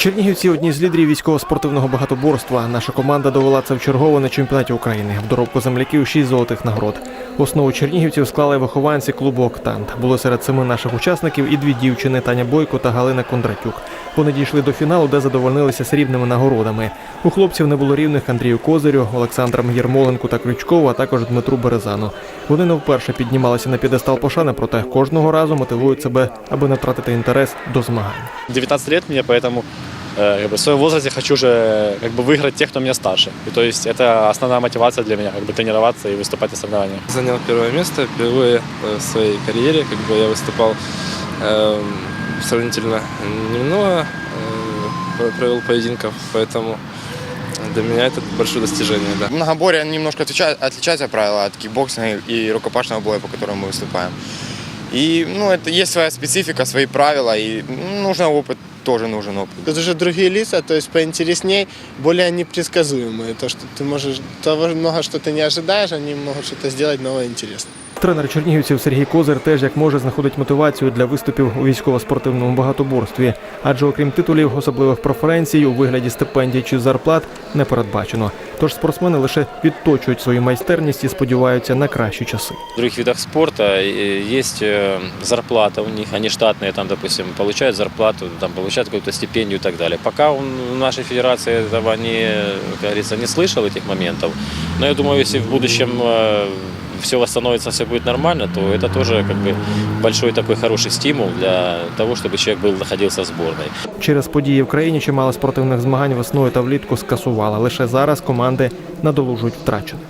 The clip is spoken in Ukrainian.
Чернігівці одні з лідерів військово-спортивного багатоборства. Наша команда довела це в чергово на чемпіонаті України. В доробку земляків шість золотих нагород. Основу чернігівців склали вихованці клубу Октант. Було серед семи наших учасників і дві дівчини Таня Бойко та Галина Кондратюк. Вони дійшли до фіналу, де задовольнилися срібними нагородами. У хлопців не було рівних Андрію Козирю, Олександрам Єрмоленку та Крючкову, а також Дмитру Березану. Вони не вперше піднімалися на п'єдестал пошани, проте кожного разу мотивують себе, аби не втратити інтерес до змагань. 19 лет мне, поэтому э, как бы, в своем возрасте хочу же как бы выиграть тех, кто меня старше. И то есть это основная мотивация для меня, как бы тренироваться и выступать на соревнованиях. Занял первое место впервые э, в своей карьере. Как бы я выступал э, сравнительно немного, э, провел поединков, поэтому для меня это большое достижение, да. Многоборье немножко отлича- отличается правила от кикбоксинга и рукопашного боя, по которому мы выступаем. И ну, это есть своя специфика, свои правила, и ну, нужно опыт, тоже нужен опыт. Это же другие лица, то есть поинтересней, более непредсказуемые. То, что ты можешь, того много, что ты не ожидаешь, они могут что-то сделать новое интересное. Тренер чернігівців Сергій Козир теж як може знаходить мотивацію для виступів у військово-спортивному багатоборстві, адже окрім титулів, особливих преференцій у вигляді стипендій чи зарплат не передбачено. Тож спортсмени лише відточують свою майстерність і сподіваються на кращі часи. В других видах спорта э, есть э, зарплата у них, они штатные, там, допустим, получают зарплату, там, получают какую-то стипендию и так далее. Пока он, в нашей федерации этого не, как говорится, не слышал этих моментов, но я думаю, если в будущем все восстановится, все будет нормально, то это тоже как бы большой такой хороший стимул для того, чтобы человек был, находился в сборной. Через події в країні чимало спортивних змагань весною та влітку скасували. Лише зараз команди надолужують втрачене.